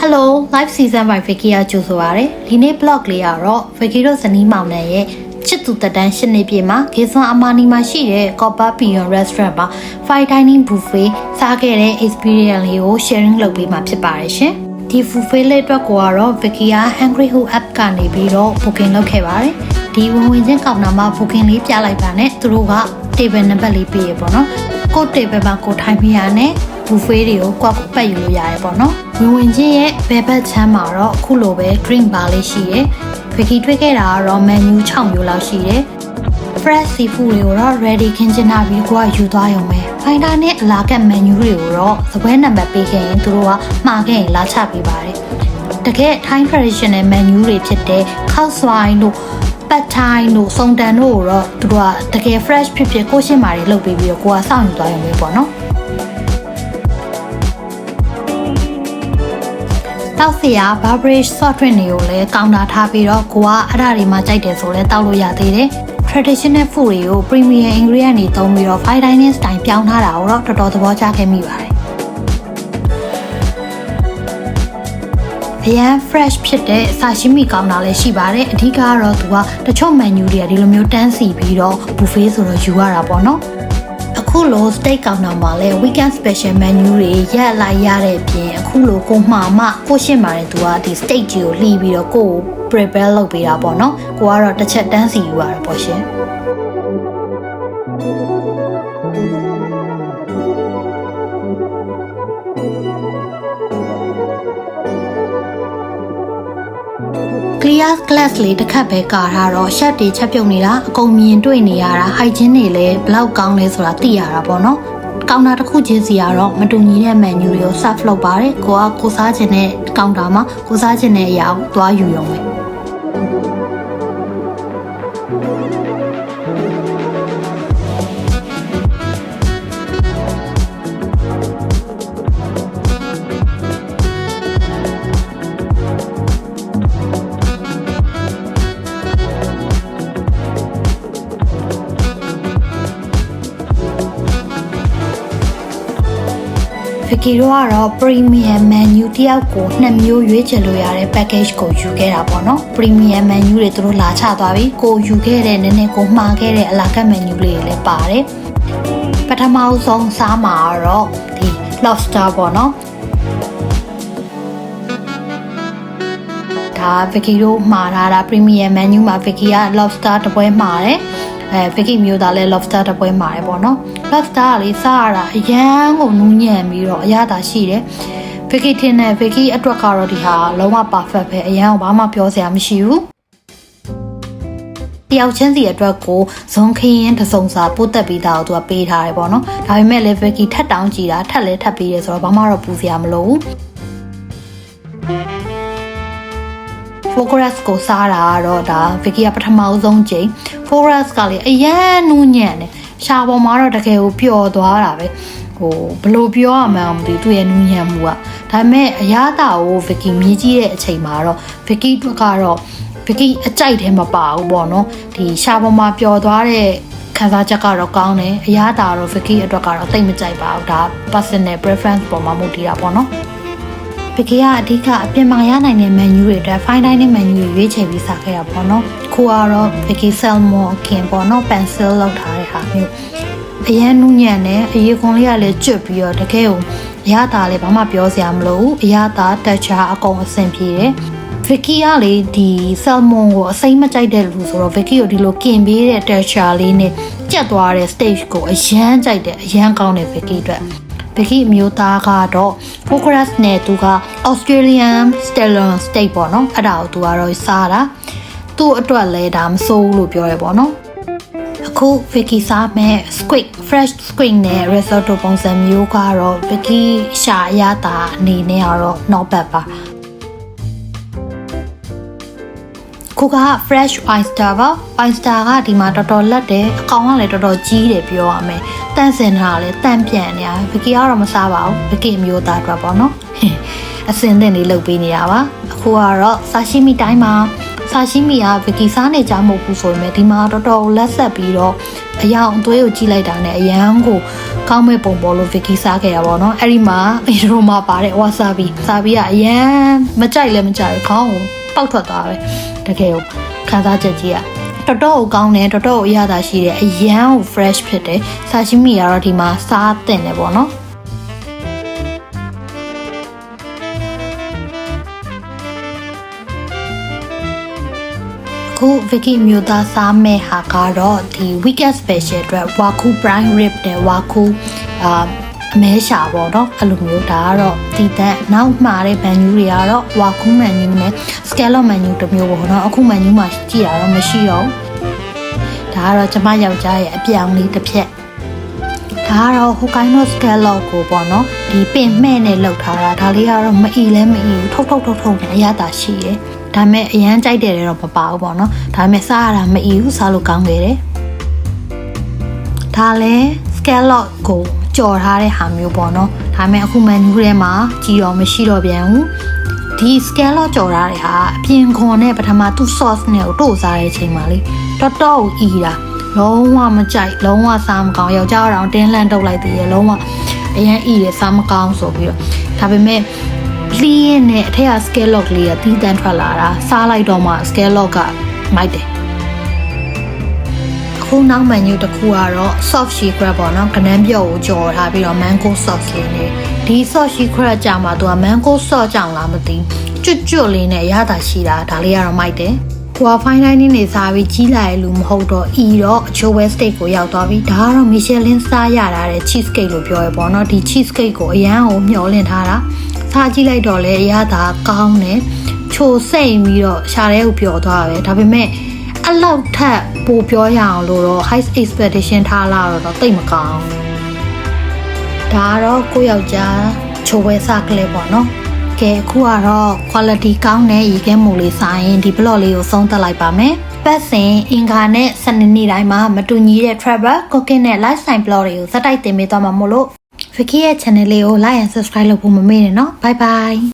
Hello live season by Vicky အကျိုးဆိုပါရယ်ဒီနေ့ blog လေးကတော့ Vicky တို့ဇနီးမောင်နှံရဲ့ချစ်သူတက်တန်းရှစ်နှစ်ပြည့်မှာဂေဆွန်အမာနီမှာရှိတဲ့ Copper Pion Restaurant မှာ fine dining buffet စားခဲ့တဲ့ experience လေးကို sharing လုပ်ပေးမှာဖြစ်ပါတယ်ရှင်ဒီ buffet လေးအတွက်ကိုကတော့ Vicky က Hungry Who app ကနေပြီးတော့ booking လုပ်ခဲ့ပါတယ်ဒီဝင်ဝင်ချင်းကောင်နာမှာ booking လေးပြလိုက်ပါနဲ့သူတို့က table number လေးပေးရပေါ့နော်ကို table မှာကိုထိုင်ပြရနဲ့ ဘူဖေးတွေကိုကွက်ကိုပတ်ယူလို့ရတယ်ပေါ့နော်ဝင်ဝင်ချင်းရဲ့ဘယ်ဘက်ချမ်းမှာတော့အခုလိုပဲ drink bar လေးရှိရယ်ဖကီတွေ့ခဲ့တာကတော့ menu 6မျိုးလောက်ရှိရယ် fresh seafood တွေကိုတော့ ready ခင်းချင်တာပြီးကိုကယူသွားရုံပဲဖိုင်တာနဲ့အလားက menu တွေကိုတော့စပွဲနံပါတ်ပေးခဲ့ရင်သူတို့ကမှာခဲ့ရင်လာချပေးပါတယ်တကယ် Thai traditional menu တွေဖြစ်တဲ့ခောက်ဆွိုင်းတို့ပတ်ထိုင်းတို့စုံတန်တို့ကိုတော့သူတို့ကတကယ် fresh ဖြစ်ဖြစ်ကိုရှင်းမာတွေလုပ်ပေးပြီးတော့ကိုကစောင့်ယူသွားရုံပဲပေါ့နော် တောက်စရာ beverage soft drink တွေကိုလည်းကောင်တာထားပြီးတော့ကိုကအဲ့ဒါတွေမှကြိုက်တယ်ဆိုလဲတောက်လို့ရသေးတယ် traditional food တွေကို premium ingredient တွေသုံးပြီးတော့ fine dining style ပြောင်းထားတာကိုတော့တော်တော်သဘောကျခဲ့မိပါတယ်အရန် fresh ဖြစ်တဲ့ဆာရှိမီကောင်းတာလည်းရှိပါတယ်အဓိကကတော့သူကတချို့ menu တွေကဒီလိုမျိုးတန်းစီပြီးတော့ buffet ဆိုတော့ယူရတာပေါ့နော် အခုလို steak ကောင်းတာမှာလဲ weekend special menu တွေရက်လိုက်ရတဲ့အပြင်အခုလိုကိုမှာမှကိုရှင်းပါတယ်သူကဒီ steak ကြီးကိုလှီးပြီးတော့ကိုကို prepare လုပ်ပေးတာပေါ့နော်ကိုကတော့တစ်ချက်တန်းစီယူရတာပေါ့ရှင် clear glass လေးတစ်ခတ်ပဲကာထားတော့ shot တွေချက်ပြုတ်နေတာအကုန်မြင်တွေ့နေရတာ hygiene တွေလည်းဘလောက်ကောင်းလဲဆိုတာသိရတာပေါ့နော်ကောင်တာတစ်ခုချင်းစီကတော့မတူညီတဲ့ menu တွေကို serve လုပ်ပါတယ်ကိုကကိုစားခြင်းတဲ့ကောင်တာမှာကိုစားခြင်းတဲ့အရာကိုသွားယူရုံပဲ ဖကီတို့ကတော့ premium menu တယောက်ကိုနှစ်မျိုးရွေးချယ်လို့ရတဲ့ package ကိုယူခဲ့တာပေါ့နော် premium menu တွေသူတို့လာချသွားပြီကိုယူခဲ့တဲ့နည်းနည်းကိုမှားခဲ့တဲ့အလာကတ် menu လေးတွေလည်းပါတယ်ပထမဆုံးစားမှာကတော့ဒီ lobster ပေါ့နော်ဒါဗကီတို့မှာထားတာ premium menu မှာဗကီက lobster တစ်ပွဲမှာတယ် အဲဗကီမျိုးသားလဲ lobster တစ်ပွဲမှာတယ်ပေါ့နော် lobster ကလေးစားရတာအရန်ကိုနူးညံ့ပြီးတော့အရသာရှိတယ်ဗကီထင်တယ်ဗကီအတွက်ကတော့ဒီဟာလုံးဝ perfect ပဲအရန်ကိုဘာမှပြောစရာမရှိဘူးတယောက်ချင်းစီအတွက်ကိုဇွန်ခရင်တစုံစာပို့တက်ပြီးသားကိုသူကပေးထားတယ်ပေါ့နော်ဒါပေမဲ့လည်းဗကီထက်တောင်းကြည့်တာထက်လဲထက်ပေးတယ်ဆိုတော့ဘာမှတော့ပူစရာမလိုဘူး Focus ကိုစားတာကတော့ဒါ Vicky ကပထမဆုံးချိန် Focus ကလေအရန်နူးညံ့တယ်ရှားပေါ်မှာတော့တကယ်ကိုပျော်သွားတာပဲဟိုဘလို့ပြောရမှန်းမသိသူ့ရဲ့နူးညံ့မှုကဒါပေမဲ့အရသာကို Vicky မြည်ကြည့်တဲ့အချိန်မှာတော့ Vicky တို့ကတော့ Vicky အကြိုက်တယ်မပါဘူးပေါ့နော်ဒီရှားပေါ်မှာပျော်သွားတဲ့ခံစားချက်ကတော့ကောင်းတယ်အရသာတော့ Vicky အတွက်ကတော့တိတ်မကြိုက်ပါဘူးဒါ personal preference ပေါ်မှာမူတည်တာပေါ့နော် ပကေကအဓိကအပြင်မှာရနိုင်တဲ့ menu တွေအတွက် fine dining menu တွေရွေးချယ်ပြီးစားခဲ့တာပေါ့နော်။ခုကတော့ပကေ salmon အခင်ပေါ့နော် pencil လောက်ထားတဲ့ဟာမျိုးအရန်နူးညံ့တယ်အရေးခွန်လေးကလည်းကျွတ်ပြီးတော့တကယ်ကိုအရသာလည်းဘာမှပြောစရာမလိုဘူးအရသာ texture အကုန်အဆင်ပြေတယ်။ Vicky ကလေဒီ salmon ကိုအစိမ်းမကြိုက်တဲ့လူဆိုတော့ Vicky ကိုဒီလိုကင်ပေးတဲ့ texture လေးနဲ့ကြက်သွားတဲ့ stage ကိုအရန်ကြိုက်တယ်အရန်ကောင်းတယ် Vicky အတွက် ဗကီအမျိုးသားကတော့ Focus နဲ့သူက Australian Stellar Steak ပေါ့နော်အဲ့ဒါကိုသူကတော့စားတာသူ့အတွက်လည်းဒါမစိုးဘူးလို့ပြောရပေါ့နော်အခု Vicky စားမဲ့ squid fresh squid နဲ့ risotto ပုံစံမျိုးကတော့ Vicky ရှာအရသာအနေနဲ့ကတော့ not bad ပါခုက fresh oyster ပါ oyster ကဒီမှာတော်တော်လက်တယ်အကောင်ကလည်းတော်တော်ကြီးတယ်ပြောရမယ် တန့်စင်တာလည်းတန့်ပြန်နေတာဗကီကတော့မစားပါဘူးဗကီမျိုးသားအတွက်ပေါ့နော်အစင်သင့်လေးလုပ်ပေးနေတာပါအခုကတော့ဆာရှိမီတိုင်းမှာဇဆာရှိမီကဗီကီစားနေကြမဟုတ်ဘူးဆိုပေမဲ့ဒီမှာတော်တော်လက်ဆက်ပြီးတော့အယောင်အသွေးကိုကြည့်လိုက်တာနဲ့အရန်ကိုကောင်းမဲ့ပုံပေါ်လို့ဗီကီစားခဲ့တာပေါ့နော်အဲ့ဒီမှာအီရိုမှာပါတဲ့ဝါဆာဘီဆာဘီကအရန်မကြိုက်လည်းမကြိုက်ဘူးခေါင်းကိုပေါက်ထွက်သွားပဲတကယ်ကိုခံစားချက်ကြီးက တော်တော်ကိုကောင်းတယ်တော်တော်ကိုအရသာရှိတယ်အရန်ကို fresh ဖြစ်တယ်ဆာရှိမီကတော့ဒီမှာစားတင်တယ်ပေါ့နော်အခု Vicky မျိုးသားစားမဲ့ဟာကတော့ဒီ weekend special အတွက် Waku prime rib နဲ့ Waku အာ အမဲရှာပေါ့နော်အဲ့လိုမျိုးဒါကတော့ဒီတဲ့နောက်မှာတဲ့ menu တွေကတော့ Waku menu နဲ့ scallop menu တစ်မျိုးပေါ့နော်အခု menu မှာကြည့်တာတော့မရှိတော့ဘူးဒါကတော့ကျမယောက်ျားရဲ့အပြောင်လေးတစ်ဖြက်ဒါကတော့ Hokkaido scallop ကိုပေါ့နော်ဒီပင်မှဲ့နဲ့လောက်ထားတာဒါလေးကတော့မအီလဲမအီဘူးထုတ်ထုတ်ထုတ်ထုတ်နဲ့အရသာရှိတယ်ဒါပေမဲ့အရန်ကြိုက်တယ်လည်းတော့မပါဘူးပေါ့နော်ဒါပေမဲ့စားရတာမအီဘူးစားလို့ကောင်းတယ်တဲ့ဒါလည်း scallop ကို ကြော်ထားတဲ့ဟာမျိုးပေါ့နော်ဒါပေမဲ့အခု menu ထဲမှာကြည်တော့မရှိတော့ပြန်ဘူးဒီ scallop ကြော်ထားတဲ့ဟာအပြင်ခွန်နဲ့ပထမသူ့ sauce နဲ့ကိုတို့စားတဲ့အချိန်မှာလေတော်တော်ကိုအီတာလုံးဝမကြိုက်လုံးဝစားမကောင်းယောက်ျားတော့တင်းလန့်တုတ်လိုက်သေးရဲ့လုံးဝအရင်အီတယ်စားမကောင်းဆိုပြီးတော့ဒါပေမဲ့လီးရင်နဲ့အထက်က scallop လေးကတီးတန်းထွက်လာတာစားလိုက်တော့မှ scallop ကမိုက်တယ်အ ခုနောက် menu တစ်ခုကတော့ soft secret ပေါ့နော်ကနန်းပြော့ကိုကြော်ထားပြီးတော့ mango sauce လေးနဲ့ဒီ soft secret ကြာမှာသူက mango sauce ကြောင့်လားမသိကျွတ်ကျွတ်လေးနဲ့ရတာရှိတာဒါလေးကတော့မိုက်တယ်ကိုက fine dining နေစားပြီးကြီးလာရဲ့လူမဟုတ်တော့အီတော့အချိုးဝဲ steak ကိုရောက်သွားပြီဒါကတော့ Michelin စားရတာတဲ့ cheese cake လို့ပြောရပေါ့နော်ဒီ cheese cake ကိုအရန်ကိုမျှော်လင့်ထားတာစားကြည့်လိုက်တော့လေအရသာကောင်းတယ်ချိုစိတ်ပြီးတော့ရှာတဲ့ကိုပျော်သွားပဲဒါပေမဲ့ အလောက်ထက်ပိုပြောရအောင်လို့တော့ high expectation ထားလာတော့တိတ်မကောင်းဒါကတော့ကိုယ့်ယောက်ျားချိုဝဲစားကလေးပေါ့နော်ကဲအခုကတော့ quality ကောင်းတဲ့ရေခဲမူလေးစားရင်ဒီ blog လေးကိုဆုံးသက်လိုက်ပါမယ်ပတ်စဉ်အင်္ဂါနဲ့စနေနေ့တိုင်းမှာမတူညီတဲ့ travel cooking နဲ့ lifestyle blog တွေကိုစက်တိုက်တင်ပေးသွားမှာမို့လို့ Vicky ရဲ့ channel လေးကို like and subscribe လုပ်ဖို့မမေ့နဲ့နော် bye bye